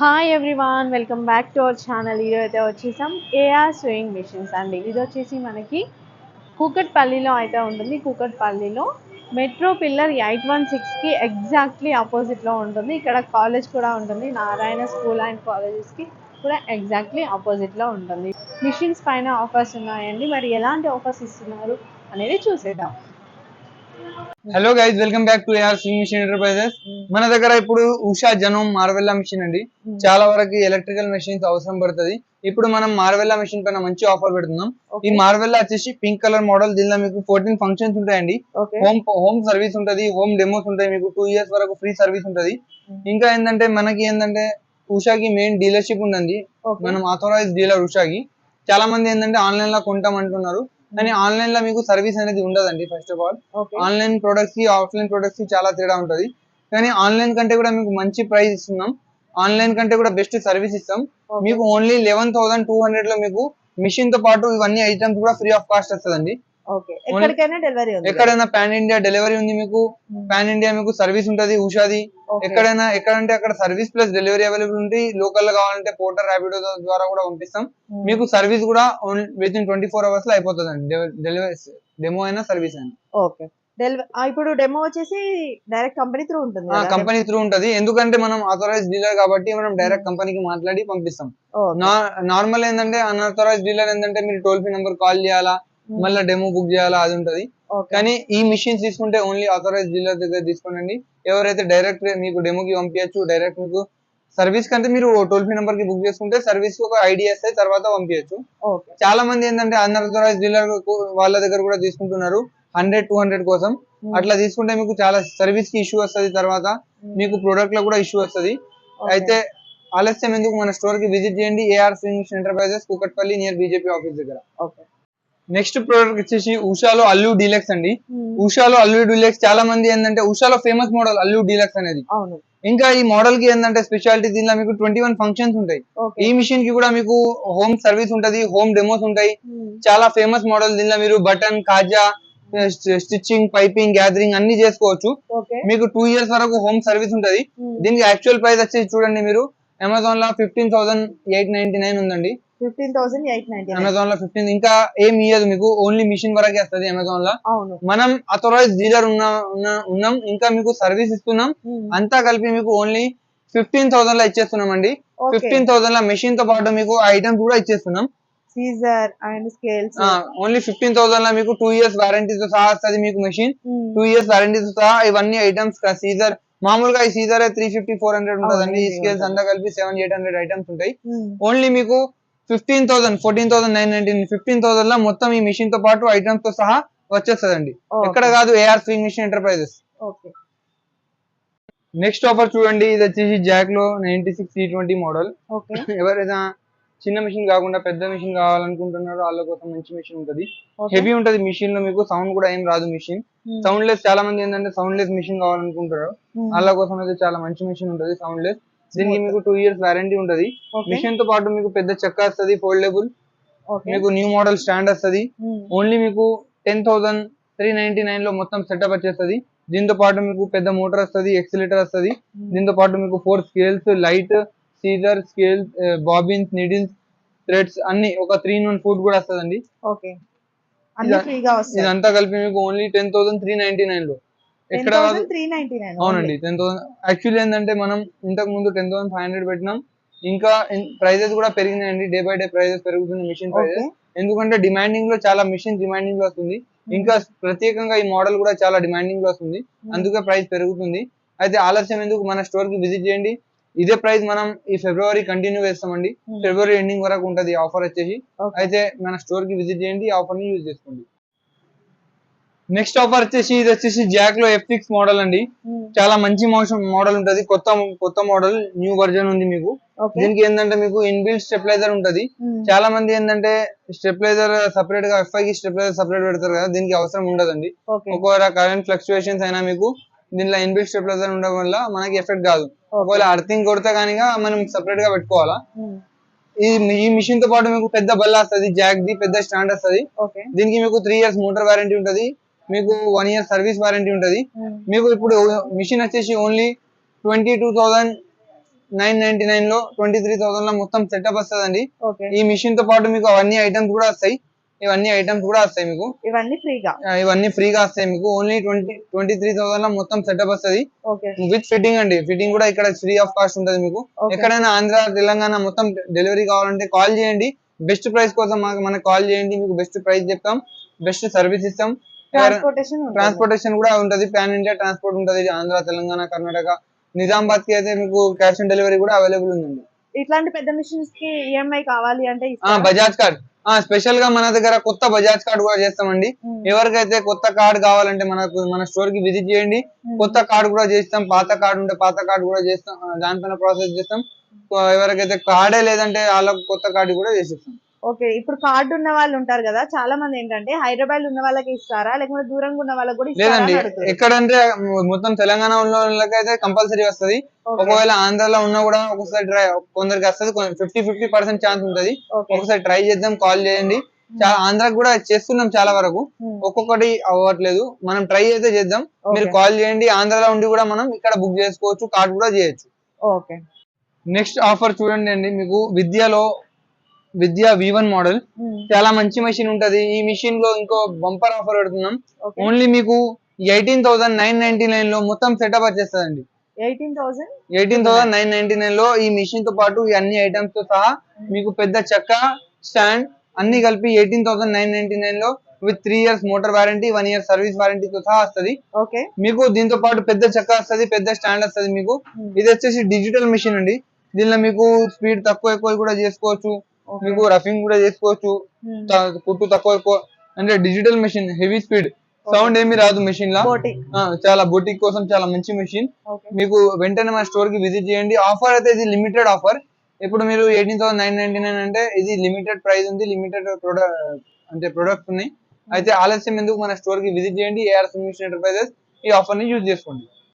Hi everyone welcome back to our channel ఈరోజు అయితే వచ్చేసాం ఏఆర్ స్వింగ్ మిషన్స్ అండి. ఇది వచ్చేసి మనకి కూకట్పల్లిలో అయితే ఉంటుంది. కూకట్పల్లిలో మెట్రో పిల్లర్ ఎయిట్ వన్ సిక్స్కి ఎగ్జాక్ట్లీ ఆపోజిట్లో ఉంటుంది. ఇక్కడ కాలేజ్ కూడా ఉంటుంది. నారాయణ స్కూల్ అండ్ కాలేజెస్కి కూడా ఎగ్జాక్ట్లీ ఆపోజిట్లో ఉంటుంది. మిషన్స్ పైన ఆఫర్స్ ఉన్నాయండి. మరి ఎలాంటి ఆఫర్స్ ఇస్తున్నారు అనేది చూసేద్దాం. Hello guys welcome back to AR sewing machine enterprises మన దగ్గర ఇప్పుడు ఉషా జనోమ్ మార్వెల్లా మిషన్ అండి. చాలా వరకు ఎలక్ట్రికల్ మెషిన్స్ అవసరం పడుతుంది. ఇప్పుడు మనం మార్వెల్లా మిషన్ పైన మంచి ఆఫర్ పెడుతున్నాం. ఈ మార్వెల్లా వచ్చేసి పింక్ కలర్ మోడల్ దీనిలో మీకు ఫోర్టీన్ ఫంక్షన్స్ ఉంటాయండి. హోమ్ హోమ్ సర్వీస్ ఉంటది హోమ్ డెమోస్ ఉంటాయి మీకు టూ ఇయర్స్ వరకు ఫ్రీ సర్వీస్ ఉంటది. ఇంకా ఏంటంటే మనకి ఏంటంటే ఉషాకి మెయిన్ డీలర్షిప్ ఉందండి. మనం ఆథోరైజ్ డీలర్ ఉషాకి. చాలా మంది ఏంటంటే ఆన్లైన్లో కొంటాం అంటున్నారు. కానీ ఆన్లైన్లో మీకు సర్వీస్ అనేది ఉండదండి ఫస్ట్ ఆఫ్ ఆల్ ఆన్లైన్ ప్రొడక్ట్స్కి ఆఫ్లైన్ ప్రొడక్ట్స్కి చాలా తేడా ఉంటది. కానీ ఆన్లైన్ కంటే కూడా మీకు మంచి ప్రైస్ ఇస్తున్నాం. ఆన్లైన్ కంటే కూడా బెస్ట్ సర్వీస్ ఇస్తాం. మీకు ఓన్లీ లెవెన్ థౌసండ్ టూ హండ్రెడ్లో మీకు మిషన్తో పాటు ఇవన్నీ ఐటమ్స్ కూడా ఫ్రీ ఆఫ్ కాస్ట్ వస్తుందండి. ఓకే ఎక్కడికైనా డెలివరీ ఉంది ఎక్కడైనా పాన్ ఇండియా డెలివరీ ఉంది మీకు? పాన్ ఇండియా మీకు సర్వీస్ ఉంటది ఉషాది. ఎక్కడైనా ఎక్కడంటే అక్కడ సర్వీస్ ప్లస్ డెలివరీ అవైలబుల్ ఉంది. లోకల్లో కావాలంటే పోర్టర్ ర్యాపిడో ద్వారా కూడా పంపిస్తాం. Hmm. మీకు సర్వీస్ కూడా విత్ ఇన్ ట్వంటీ ఫోర్ అవర్స్లో అయిపోతుంది అండి డెలివరీ డెమో అయినా సర్వీస్ అయినా. ఓకే. ఇప్పుడు డెమో వచ్చేసి డైరెక్ట్ కంపెనీ త్రూ ఉంటుంది? కంపెనీ త్రూ ఉంటది. ఎందుకంటే మనం ఆథరైజ్ డీలర్ కాబట్టి మనం డైరెక్ట్ కంపెనీకి మాట్లాడి పంపిస్తాం. నార్మల్ ఏంటంటే అన్ఆథరైజ్ డీలర్ ఏంటంటే మీరు టోల్ ఫ్రీ నెంబర్ కాల్ చేయాలా? Hmm. మళ్ళీ డెమో బుక్ చేయాలా అది ఉంటది. కానీ ఈ మిషన్స్ తీసుకుంటే ఓన్లీ ఆథరైజ్ డీలర్ దగ్గర తీసుకోండి ఎవరైతే డైరెక్ట్ మీకు డెమోకి పంపించచ్చు డైరెక్ట్ మీకు సర్వీస్ కంటే మీరు టోల్ ఫ్రీ నెంబర్కి బుక్ చేసుకుంటే సర్వీస్కి ఒక ఐడియా వస్తాయి తర్వాత పంపించచ్చు చాలా మంది ఏంటంటే అన్ఆథరైజ్ డీలర్ వాళ్ళ దగ్గర కూడా తీసుకుంటున్నారు హండ్రెడ్ టూ హండ్రెడ్ కోసం. అట్లా తీసుకుంటే మీకు చాలా సర్వీస్కి ఇష్యూ వస్తది తర్వాత. మీకు ప్రొడక్ట్లో కూడా ఇష్యూ వస్తది. అయితే ఆలస్యం ఎందుకు? మన స్టోర్కి విజిట్ చేయండి. AR sewing enterprises Kukatpally near BJP office దగ్గర. ఓకే. నెక్స్ట్ ప్రోడక్ట్ వచ్చేసి ఉషాలో అల్లు డీలక్స్ అండి. Hmm. ఉషాలో అల్లు డీలక్స్ చాలా మంది ఏంటంటే ఉషాలో ఫేమస్ మోడల్ అల్లు డీలక్స్ అనేది. ఇంకా ఈ మోడల్కి ఏంటంటే స్పెషాలిటీ దీనిలో మీకు ట్వంటీ వన్ ఫంక్షన్స్ ఉంటాయి ఈ మిషన్కి కూడా మీకు హోమ్ సర్వీస్ ఉంటది హోమ్ డెమోస్ ఉంటాయి. Hmm. చాలా ఫేమస్ మోడల్ దీనిలో మీరు బటన్ కాజా స్టిచ్చింగ్ పైపింగ్ గ్యాదరింగ్ అన్ని చేసుకోవచ్చు. మీకు టూ ఇయర్స్ వరకు హోమ్ సర్వీస్ ఉంటది. Hmm. దీనికి యాక్చువల్ ప్రైస్ వచ్చేసి చూడండి మీరు. అమెజాన్లో fifteen thousand eight ninety nine ఉందండి. ఫిఫ్టీన్ థౌసండ్ ఎయిట్ నైన్టీ అమెజాన్లో ఫిఫ్టీన్ ఇంకా ఏం ఇయ్యదు మీకు ఓన్లీ మిషన్ వరకే వస్తుంది అమెజాన్లో అవును. మనం అథరైజ్ డీలర్ ఉన్నా ఇంకా మీకు సర్వీస్ ఇస్తున్నాం. అంతా కలిపి మీకు ఓన్లీ ఫిఫ్టీన్ థౌసండ్లో ఇచ్చేస్తున్నాం అండి ఫిఫ్టీన్ థౌసండ్లో మెషిన్తో పాటు మీకు ఐటమ్స్ కూడా ఇచ్చేస్తున్నాం. Scissor and scales. Only fifteen థౌసండ్లో మీకు టూ ఇయర్స్ వారంటీతో సహా వస్తుంది మీకు మెషిన్. టూ ఇయర్స్ వారంటీతో సహా ఇవన్నీ ఐటమ్స్ సీజర్. మామూలుగా ఈ scissor three fifty four hundred ఉంటుందండి. ఈ easy స్కేల్స్ ఉంటుంది. అంతా కలిపి సెవెన్ ఎయిట్ హండ్రెడ్ ఐటమ్స్ ఉంటాయి. ఓన్లీ మీకు fifteen thousand fourteen thousand nine nineteen fifteen థౌసండ్లో మొత్తం ఈ మిషన్తో పాటు ఐటమ్స్తో సహా వచ్చేస్తుందండి. ఎక్కడ కాదు AR sewing machine enterprises next offer చూడండి ఇది వచ్చేసి జాక్లో ninety six C twenty model ఎవరైనా చిన్న మిషన్ కాకుండా పెద్ద మిషన్ కావాలనుకుంటున్నారో వాళ్ళ కోసం మంచి మిషన్ ఉంటది. హెవీ ఉంటది మిషన్లో మీకు సౌండ్ కూడా ఏం రాదు మిషన్ సౌండ్ లెస్ చాలా మంది ఏంటంటే సౌండ్ లెస్ మిషన్ కావాలనుకుంటారు వాళ్ళ కోసం అయితే చాలా మంచి మిషన్ ఉంటది సౌండ్ లెస్ దీనికి. మీకు టూ ఇయర్స్ వారంటీ ఉంటది. మిషన్తో పాటు మీకు పెద్ద చెక్క వస్తుంది ఫోల్డబుల్ మీకు న్యూ మోడల్ స్టాండ్ వస్తుంది. ఓన్లీ మీకు టెన్ థౌసండ్ త్రీ నైన్టీ నైన్లో మొత్తం సెటప్ వచ్చేస్తుంది. దీంతో పాటు మీకు పెద్ద మోటార్ వస్తుంది ఎక్సిలేటర్ వస్తుంది. దీంతో పాటు మీకు four scales light scissor scale bobbins needles threads అన్ని ఒక త్రీ వన్ ఫుడ్ కూడా ఫ్రీగా వస్తాయి. ఇదంతా కలిపి మీకు only ten thousand three ninety నైన్లో. అవునండి టెన్ థౌసండ్ యాక్చువల్లీ ఏంటంటే మనం ఇంతకు ముందు టెన్ థౌసండ్ ఫైవ్ హండ్రెడ్ పెట్టినాం. ఇంకా ప్రైజెస్ కూడా పెరిగినాయండి. డే బై డే ప్రైజెస్ పెరుగుతుంది మిషన్ ప్రైజెస్ ఎందుకంటే డిమాండింగ్లో చాలా మిషన్ డిమాండింగ్లో వస్తుంది. ఇంకా ప్రత్యేకంగా ఈ మోడల్ కూడా చాలా డిమాండింగ్లో వస్తుంది. అందుకే ప్రైస్ పెరుగుతుంది. అయితే ఆలస్యం ఎందుకు? మన స్టోర్కి విజిట్ చేయండి. ఇదే ప్రైస్ మనం ఈ ఫిబ్రవరి కంటిన్యూ చేస్తామండి Hmm. ఫిబ్రవరి ఎండింగ్ వరకు ఉంటది ఆఫర్ వచ్చేసి. అయితే మన స్టోర్కి విజిట్ చేయండి ఆఫర్ని యూజ్ చేసుకోండి. నెక్స్ట్ ఆఫర్ వచ్చేసి ఇది వచ్చేసి జాక్లో ఎఫ్సిక్స్ మోడల్ అండి. చాలా మంచి మోషన్ మోడల్ ఉంటది. కొత్త కొత్త మోడల్ న్యూ వర్జన్ ఉంది మీకు. దీనికి ఏంటంటే మీకు ఇన్బిల్ట్ స్టెప్లైజర్ ఉంటది. చాలా మంది ఏంటంటే స్టెప్లైజర్ సపరేట్గా ఎఫ్ఐ కి స్టెప్లైజర్ సపరేట్ పెడతారు కదా దీనికి అవసరం ఉండదండి. ఒకవేళ కరెంట్ ఫ్లక్చుయేషన్స్ అయినా మీకు దీనిలో ఇన్బిల్ట్ స్టెప్లైజర్ ఉండడం వల్ల మనకి ఎఫెక్ట్ కాదు. ఒకవేళ అర్థింగ్ కొడితే కనుక మనం సపరేట్గా పెట్టుకోవాలా? ఈ ఈ మిషన్తో పాటు మీకు పెద్ద బల్ల వస్తుంది జాక్ ది పెద్ద స్టాండ్ వస్తుంది. దీనికి మీకు త్రీ ఇయర్స్ మోటార్ వారంటీ ఉంటది. మీకు వన్ ఇయర్ సర్వీస్ వారంటీ ఉంటది. మీకు ఇప్పుడు మిషన్ వచ్చేసి only twenty two thousand nine ninety నైన్లో ట్వంటీ త్రీ థౌసండ్లో మొత్తం సెటప్ వస్తుందండి. ఈ మిషన్తో పాటు మీకు అవన్నీ ఐటమ్స్ కూడా వస్తాయి. ఇవన్నీ ఐటమ్స్ కూడా వస్తాయి మీకు. ఇవన్నీ ఫ్రీగా? ఇవన్నీ ఫ్రీగా వస్తాయి మీకు. ఓన్లీ ట్వంటీ ట్వంటీ త్రీ థౌసండ్లో మొత్తం సెటప్ వస్తుంది. విత్ ఫిట్టింగ్ అండి. ఫిట్టింగ్ కూడా ఇక్కడ ఫ్రీ ఆఫ్ కాస్ట్ ఉంటుంది మీకు. ఎక్కడైనా ఆంధ్ర తెలంగాణ మొత్తం డెలివరీ కావాలంటే కాల్ చేయండి. బెస్ట్ ప్రైస్ కోసం మాకు మనకు కాల్ చేయండి. మీకు బెస్ట్ ప్రైస్ చెప్తాం. బెస్ట్ సర్వీస్ ఇస్తాం. ట్రాన్స్పోర్టేషన్ కూడా ఉంటది. పాన్ ఇండియా ట్రాన్స్పోర్ట్ ఉంటది. ఆంధ్ర తెలంగాణ కర్ణాటక. నిజామాబాద్కి అయితే మీకు క్యాష్ ఆన్ డెలివరీ కూడా అవైలబుల్ ఉందండి. ఇట్లాంటి పెద్ద మిషన్స్కి ఈఎంఐ కావాలి అంటే? బజాజ్ కార్డ్ ఆ స్పెషల్గా మన దగ్గర కొత్త బజాజ్ కార్డ్ కూడా చేస్తామండి. ఉమ్. ఎవరికైతే కొత్త కార్డ్ కావాలంటే మనకు మన స్టోర్కి విజిట్ చేయండి. కొత్త కార్డ్ కూడా చేస్తాం. పాత కార్డు ఉంటే పాత కార్డు కూడా చేస్తాం. దానిపైన ప్రాసెస్ చేస్తాం. ఆ, ఎవరికైతే కార్డే లేదంటే వాళ్ళకి కొత్త కార్డు కూడా చేసిస్తాం. ఓకే ఇప్పుడు కార్డు ఉన్న వాళ్ళు ఉంటారు కదా చాలా మంది ఏంటంటే హైదరాబాద్ ఉన్న వాళ్ళకి ఇస్తారా? లేకుంటే దూరంగా ఉన్న వాళ్ళకి కూడా లేదండి. ఎక్కడంటే మొత్తం తెలంగాణ ఉన్న వాళ్ళకైతే కంపల్సరీ వస్తది. ఒకవేళ ఆంధ్రాలో ఉన్నా కూడా ఒకసారి ట్రై కొందరికి వస్తుంది ఫిఫ్టీ ఫిఫ్టీ పర్సెంట్ ఛాన్స్ ఉంటది. ఒకసారి ట్రై చేద్దాం కాల్ చేయండి. చాలా ఆంధ్రాకి కూడా చేస్తున్నాం చాలా వరకు. ఉమ్. ఒక్కొక్కటి అవ్వట్లేదు. మనం ట్రై అయితే చేద్దాం. మీరు. కాల్ చేయండి. ఆంధ్రాలో ఉండి కూడా మనం ఇక్కడ బుక్ చేసుకోవచ్చు కార్డ్ కూడా చేయొచ్చు. ఓకే. నెక్స్ట్ ఆఫర్ చూడండి అండి. మీకు విద్యలో విద్య వి వన్ మోడల్. చాలా మంచి మెషిన్ ఉంటది. ఈ మిషన్లో ఇంకో బంపర్ ఆఫర్ పెడుతున్నాం. ఓన్లీ మీకు ఎయిటీన్ థౌసండ్ నైన్ నైన్టీ నైన్లో మొత్తం సెటప్ వచ్చేస్తుందండి. Eighteen thousand eighteen thousand nine ninety నైన్లో ఈ మిషన్తో పాటు ఈ అన్ని ఐటమ్స్తో సహా మీకు పెద్ద చెక్క స్టాండ్ అన్ని కలిపి ఎయిటీన్ థౌసండ్ నైన్ నైన్టీ నైన్లో with three years motor warranty one year service warranty తో సహా వస్తుంది. ఓకే మీకు దీంతో పాటు పెద్ద చెక్క వస్తుంది పెద్ద స్టాండ్ వస్తుంది మీకు. Hmm. ఇది వచ్చేసి డిజిటల్ మిషన్ అండి. దీనిలో మీకు స్పీడ్ తక్కువ ఎక్కువ కూడా చేసుకోవచ్చు. మీకు రఫింగ్ కూడా చేసుకోవచ్చు. Hmm. కుట్టు తక్కువ ఎక్కువ. అంటే digital machine heavy speed sound ఏమి రాదు మెషిన్ లా. చాలా బొటిక్ కోసం చాలా మంచి మెషిన్ మీకు వెంటనే మా స్టోర్కి విజిట్ చేయండి. ఆఫర్ అయితే ఇది లిమిటెడ్ ఆఫర్ ఇప్పుడు మీరు eighteen thousand nine ninety nine అంటే ఇది లిమిటెడ్ ప్రైస్ ఉంది. లిమిటెడ్ ప్రొడక్ట్ అంటే ప్రొడక్ట్స్ ఉన్నాయి. అయితే ఆలస్యం ఎందుకు మన స్టోర్కి విజిట్ చేయండి? ఏఆర్ సొల్యూషన్ ఎంటర్ప్రైజెస్ ఈ ఆఫర్ని యూజ్ చేసుకోండి.